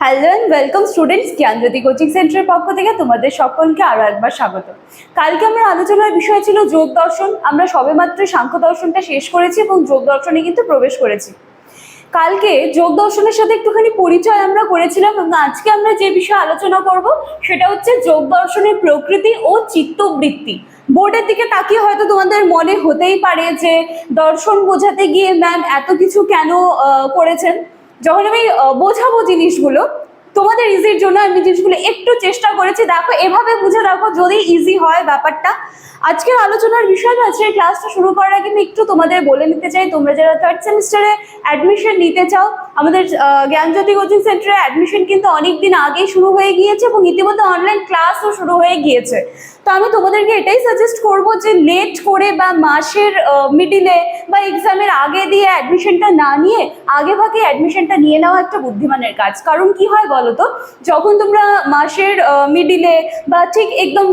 Hello and welcome students Gyanjyoti coaching সেন্টারের পক্ষ থেকে তোমাদের সকলকে আরও একবার স্বাগত। কালকে আমার আলোচনার বিষয় ছিল যোগ দর্শন। আমরা সবেমাত্র সাংখ্য দর্শনটা শেষ করেছি এবং যোগ দর্শনে কিন্তু প্রবেশ করেছি। কালকে যোগ দর্শনের সাথে একটুখানি পরিচয় আমরা করেছিলাম এবং আজকে আমরা যে বিষয়ে আলোচনা করব, সেটা হচ্ছে যোগ দর্শনের প্রকৃতি ও চিত্তবৃত্তি। বোর্ডের দিকে তাকিয়ে হয়তো তোমাদের মনে হতেই পারে যে দর্শন বোঝাতে গিয়ে ম্যাম এত কিছু কেন করেছেন? যখন আমি বোঝাবো জিনিসগুলো। তোমাদের ইজির জন্য আমি জিনিসগুলো একটু চেষ্টা করেছি। দেখো, এভাবে বুঝে রাখো যদি ইজি হয় ব্যাপারটা। আজকের আলোচনার বিষয় আজকের ক্লাসটা শুরু করার আগে আমি একটু তোমাদের বলে নিতে চাই। তোমরা যারা থার্ড সেমিস্টারে অ্যাডমিশন নিতে চাও, আমাদের জ্ঞানজ্যোতি কোচিং সেন্টারে অ্যাডমিশন কিন্তু অনেক দিন আগেই শুরু হয়ে গিয়েছে এবং ইতিমধ্যে অনলাইন ক্লাসও শুরু হয়ে গিয়েছে। তো আমি তোমাদেরকে এটাই সাজেস্ট করব যে লেট করে বা মাসের মিডিলে বা এক্সামের আগে দিয়ে অ্যাডমিশনটা না নিয়ে আগে ভাগে অ্যাডমিশনটা নিয়ে নেওয়া একটা বুদ্ধিমানের কাজ। কারণ কি হয় বলো তো যখন তোমরা মাসের মিডিলে বা ঠিক একদম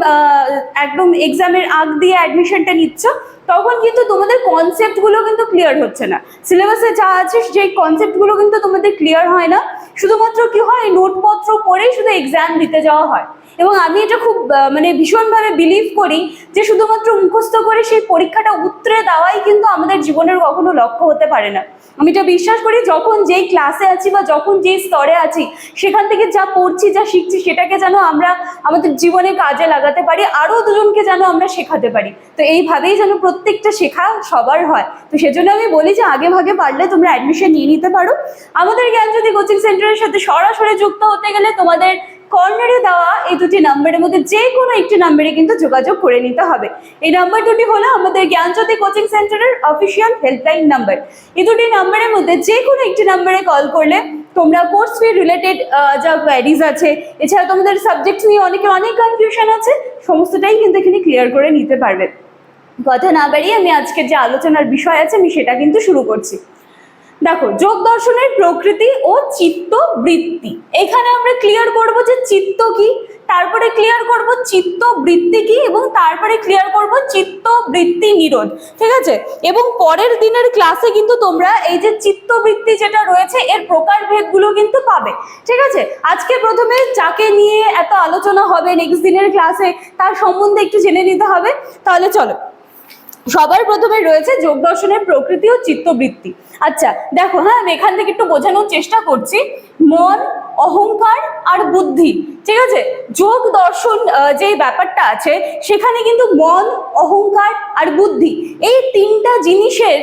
একদম এক্সামের আগ দিয়ে অ্যাডমিশনটা নিচ্ছ, তখন কিন্তু তোমাদের কনসেপ্টগুলো কিন্তু ক্লিয়ার হচ্ছে না। সিলেবাসে যা আছে সেই কনসেপ্টগুলো কিন্তু তোমাদের ক্লিয়ার হয় না। শুধুমাত্র কি হয়? নোটপত্র পড়েই শুধু এক্সাম দিতে যাওয়া হয়। এবং আমি এটা খুব মানে ভীষণভাবে বিলিভ করি যে শুধুমাত্র মুখস্থ করে সেই পরীক্ষাটা উত্তরে দেওয়াই কিন্তু আমাদের জীবনের কখনো লক্ষ্য হতে পারে না। আমি এটা বিশ্বাস করি, যখন যেই ক্লাসে আছি বা যখন যেই স্তরে আছি, সেখান থেকে যা পড়ছি, যা শিখছি, সেটাকে যেন আমরা আমাদের জীবনে কাজে লাগাতে পারি, আরও দুজনকে যেন আমরা শেখাতে পারি। তো এইভাবেই যেন প্রত্যেকটা শেখা সবার হয়। তো সেজন্য আমি বলি যে আগে ভাগে পারলে তোমরা অ্যাডমিশন নিয়ে নিতে পারো। আমাদের জ্ঞানজ্যোতি কোচিং সেন্টারের সাথে সরাসরি যুক্ত হতে গেলে তোমাদের কর্নারে দেওয়া এই দুটি নাম্বারের মধ্যে যে কোনো একটি নাম্বারে কিন্তু যোগাযোগ করে নিতে হবে। এই নাম্বার দুটি হলো আমাদের জ্ঞানজ্যোতি কোচিং সেন্টারের অফিসিয়াল হেল্পলাইন নাম্বার। এই দুটি নাম্বারের মধ্যে যে কোনো একটি নাম্বারে কল করলে তোমরা কোর্স ফি রিলেটেড যা কোয়ারিজ আছে, এছাড়া তোমাদের সাবজেক্ট নিয়ে অনেকের অনেক কনফিউশন আছে, সমস্তটাই কিন্তু এখানে ক্লিয়ার করে নিতে পারবে। কথা না বাড়িয়ে আমি আজকের যে আলোচনার বিষয় আছে, আমি সেটা কিন্তু শুরু করছি। দেখো, যোগ দর্শনের প্রকৃতি ও চিত্ত বৃত্তি। এখানে আমরা ক্লিয়ার করব যে চিত্ত কি, তারপরে ক্লিয়ার করব চিত্ত বৃত্তি কি, এবং তারপরে ক্লিয়ার করব চিত্ত বৃত্তি নিরোধ। ঠিক আছে? এবং পরের দিনের ক্লাসে কিন্তু তোমরা এই যে চিত্ত বৃত্তি যেটা রয়েছে, এর প্রকারভেদগুলো কিন্তু পাবে। ঠিক আছে? আজকে প্রথমে যাকে নিয়ে এত আলোচনা হবে নেক্সট দিনের ক্লাসে তার সম্বন্ধে একটু জেনে নিতে হবে। তাহলে চলো। সবার প্রথমে রয়েছে যোগ দর্শনের প্রকৃতি ও চিত্তবৃত্তি। আচ্ছা দেখো হ্যাঁ আমি এখান থেকে একটু বোঝানোর চেষ্টা করছি। মন, অহংকার আর বুদ্ধি, ঠিক আছে? যোগ দর্শন যে ব্যাপারটা আছে, সেখানে কিন্তু মন, অহংকার আর বুদ্ধি, এই তিনটা জিনিসের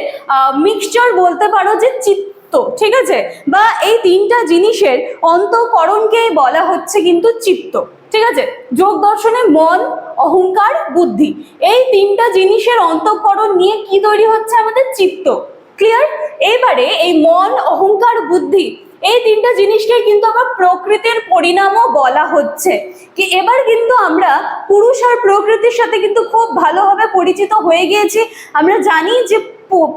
মিক্সচার বলতে পারো যে চিত্ত, ঠিক আছে? বা এই তিনটা জিনিসের অন্তঃকরণকে বলা হচ্ছে কিন্তু চিত্ত। ঠিক আছে? যোগ দর্শনে মন, অহংকার, বুদ্ধি। এই তিনটা জিনিসের অন্তঃকরণ নিয়ে কি তৈরি হচ্ছে আমাদের চিত্ত। ক্লিয়ার এবারে এই মন, অহংকার, বুদ্ধি, এই তিনটা জিনিসকে কিন্তু আবার প্রকৃতির পরিণামও বলা হচ্ছে। কি এবার কিন্তু আমরা পুরুষ আর প্রকৃতির সাথে কিন্তু খুব ভালোভাবে পরিচিত হয়ে গিয়েছি। আমরা জানি যে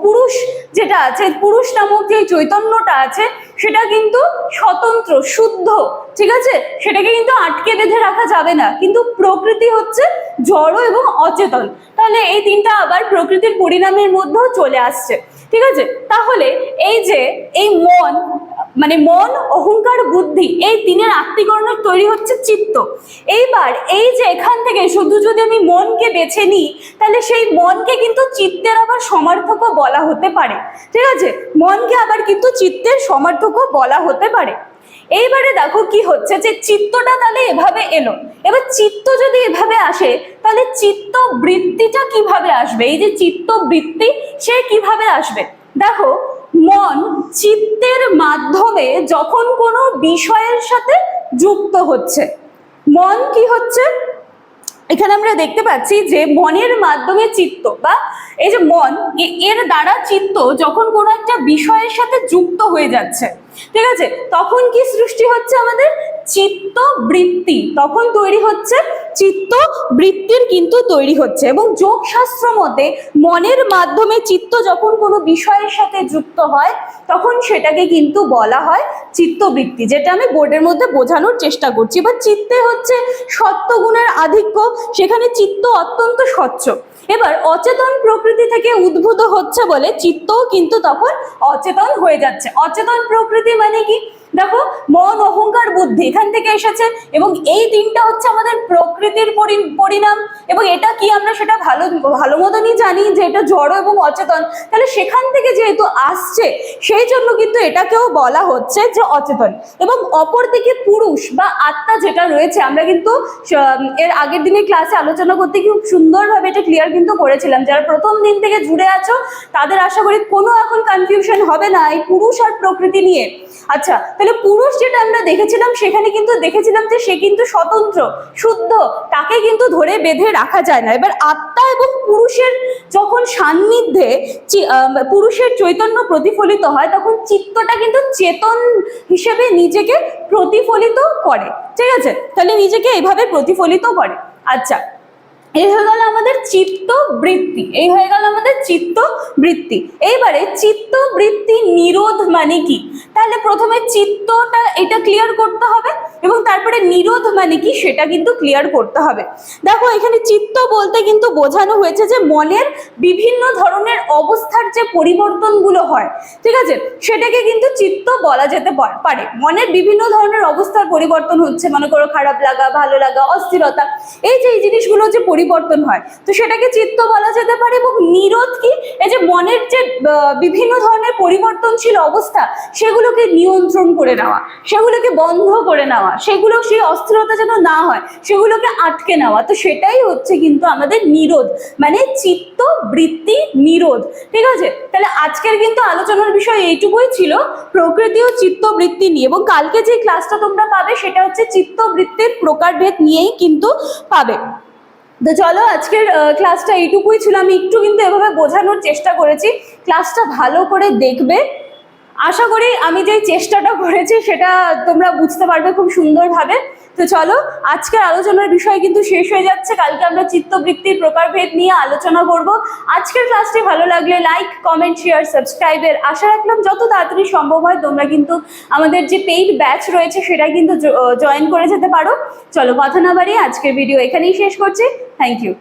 পুরুষ যেটা আছে, পুরুষ নামক যে চৈতন্যটা আছে সেটা কিন্তু স্বতন্ত্র, শুদ্ধ, ঠিক আছে? সেটাকে কিন্তু আটকে বেঁধে রাখা যাবে না। কিন্তু প্রকৃতি হচ্ছে জড় এবং অচেতন। তাহলে এই তিনটা আবার প্রকৃতির পরিণামের মধ্যেও চলে আসছে। ঠিক আছে? তাহলে মানে মন, অহংকার, বুদ্ধি এই তিনের আত্মীকরণ তৈরি হচ্ছে চিত্ত। এইবার এই যে এখান থেকে শুধু যদি আমি মনকে বেছে নিই, তাহলে সেই মনকে কিন্তু চিত্তের আবার সমার্থকও বলা হতে পারে। ঠিক আছে? মনকে আবার কিন্তু চিত্তের সমার্থকও বলা হতে পারে। এইবারে দেখো কি হচ্ছে যে চিত্তটা তাহলে এভাবে এলো। এবার চিত্ত যদি এভাবে আসে, তাহলে চিত্ত বৃত্তিটা কীভাবে আসবে? এই যে চিত্ত বৃত্তি, সে কীভাবে আসবে? দেখো মন চিত্তের মাধ্যমে যখন কোনো বিষয়ের সাথে যুক্ত হচ্ছে। মন কি হচ্ছে? এখানে আমরা দেখতে পাচ্ছি যে মনের মাধ্যমে চিত্ত বা এই যে মন এর দ্বারা চিত্ত যখন কোনো একটা বিষয়ের সাথে যুক্ত হয়ে যাচ্ছে, ঠিক আছে? তখন কি সৃষ্টি হচ্ছে আমাদের? চিত্ত বৃত্তি তখন তৈরি হচ্ছে চিত্ত বৃত্তির কিন্তু তৈরি হচ্ছে এবং যোগ শাস্ত্র মতে মনের মাধ্যমে চিত্ত যখন কোনো বিষয়ের সাথে যুক্ত হয়, তখন সেটাকে কিন্তু বলা হয় চিত্তবৃত্তি, যেটা আমি বোর্ডের মধ্যে বোঝানোর চেষ্টা করছি। বা চিত্তে হচ্ছে সত্যগুণের আধিক্য, সেখানে চিত্ত অত্যন্ত স্বচ্ছ। এবার অচেতন প্রকৃতি থেকে উদ্ভূত হচ্ছে বলে চিত্তও কিন্তু তখন অচেতন হয়ে যাচ্ছে। অচেতন প্রকৃতি মানে কি? দেখো, মন, অহংকার, বুদ্ধি এখান থেকে এসেছে এবং এই তিনটা হচ্ছে আমাদের প্রকৃতির পরি- পরিণাম এবং এটা কি আমরা সেটা ভালো ভালো মতনই জানি যে এটা জড় এবং অচেতন। তাহলে সেখান থেকে যেহেতু আসছে, সেই জন্য কিন্তু এটাকেও বলা হচ্ছে যে অচেতন এবং অপরদিকে পুরুষ বা আত্মা যেটা রয়েছে, আমরা কিন্তু এর আগের দিনের ক্লাসে আলোচনা করতে খুব সুন্দরভাবে এটা ক্লিয়ার কিন্তু করেছিলাম। যারা প্রথম দিন থেকে জুড়ে আছো, তাদের আশা করি কোনো এখন কনফিউশন হবে না এই পুরুষ আর প্রকৃতি নিয়ে। আচ্ছা তাহলে পুরুষ যেটা আমরা দেখেছিলাম, সেখানে কিন্তু দেখেছিলাম যে সে কিন্তু স্বতন্ত্র, শুদ্ধ, তাকে কিন্তু ধরে বেঁধে রাখা যায় না। এবার আত্মা এবং পুরুষের যখন সান্নিধ্যে পুরুষের চৈতন্য প্রতিফলিত হয়, তখন চিত্তটা কিন্তু চেতন হিসেবে নিজেকে প্রতিফলিত করে। ঠিক আছে? তাহলে নিজেকে এইভাবে প্রতিফলিত করে। আচ্ছা এই হয়ে গেল আমাদের চিত্ত বৃত্তি এই হয়ে গেল আমাদের চিত্ত বৃত্তি এইবারে চিত্ত বৃত্তি নিরোধ মানে কি? তাহলে প্রথমে চিত্তটা এটা ক্লিয়ার করতে হবে এবং তারপরে নিরোধ মানে কি সেটা কিন্তু ক্লিয়ার করতে হবে। দেখো, এখানে চিত্ত বলতে কিন্তু বোঝানো হয়েছে যে মনের বিভিন্ন ধরনের অবস্থার যে পরিবর্তনগুলো হয়, ঠিক আছে? সেটাকে কিন্তু চিত্ত বলা যেতে পারে। মনের বিভিন্ন ধরনের অবস্থার পরিবর্তন হচ্ছে, মনে করো খারাপ লাগা, ভালো লাগা, অস্থিরতা। এই যে এই জিনিসগুলো যে পরিবর্তন হয়, তো সেটাকে চিত্ত বলা যেতে পারে এবং নিরোধ কি? এই যে মনের যে বিভিন্ন ধরনের পরিবর্তনশীল অবস্থা, সেগুলোকে নিয়ন্ত্রণ করে নেওয়া, সেগুলোকে বন্ধ করে নেওয়া, সেগুলো সেই অস্থিরতা যেন না হয়, সেগুলোকে আটকে নেওয়া। তো সেটাই হচ্ছে কিন্তু আমাদের নিরোধ মানে চিত্ত বৃত্তি নিরোধ। ঠিক আছে? তাহলে আজকের কিন্তু আলোচনার বিষয় এইটুকুই ছিল, প্রকৃতি ও চিত্তবৃত্তি নিয়ে। এবং কালকে যে ক্লাসটা তোমরা পাবে, সেটা হচ্ছে চিত্তবৃত্তির প্রকারভেদ নিয়েই কিন্তু পাবে। তো চলো আজকের ক্লাসটা এইটুকুই ছিল। আমি একটু কিন্তু এভাবে বোঝানোর চেষ্টা করেছি। ক্লাসটা ভালো করে দেখবে। আশা করি আমি যে চেষ্টাটা করেছি সেটা তোমরা বুঝতে পারবে খুব সুন্দরভাবে। তো চলো, আজকের আলোচনার বিষয় কিন্তু শেষ হয়ে যাচ্ছে। কালকে আমরা চিত্তবৃত্তির প্রকারভেদ নিয়ে আলোচনা করব। আজকের ক্লাসটি ভালো লাগলে লাইক কমেন্ট শেয়ার সাবস্ক্রাইবের আশা রাখলাম যত তাড়াতাড়ি সম্ভব হয় তোমরা কিন্তু আমাদের যে পেইড ব্যাচ রয়েছে সেটা কিন্তু জয়েন করে যেতে পারো। চলো, কথা না বাড়িয়ে আজকের ভিডিও এখানেই শেষ করছি। Thank you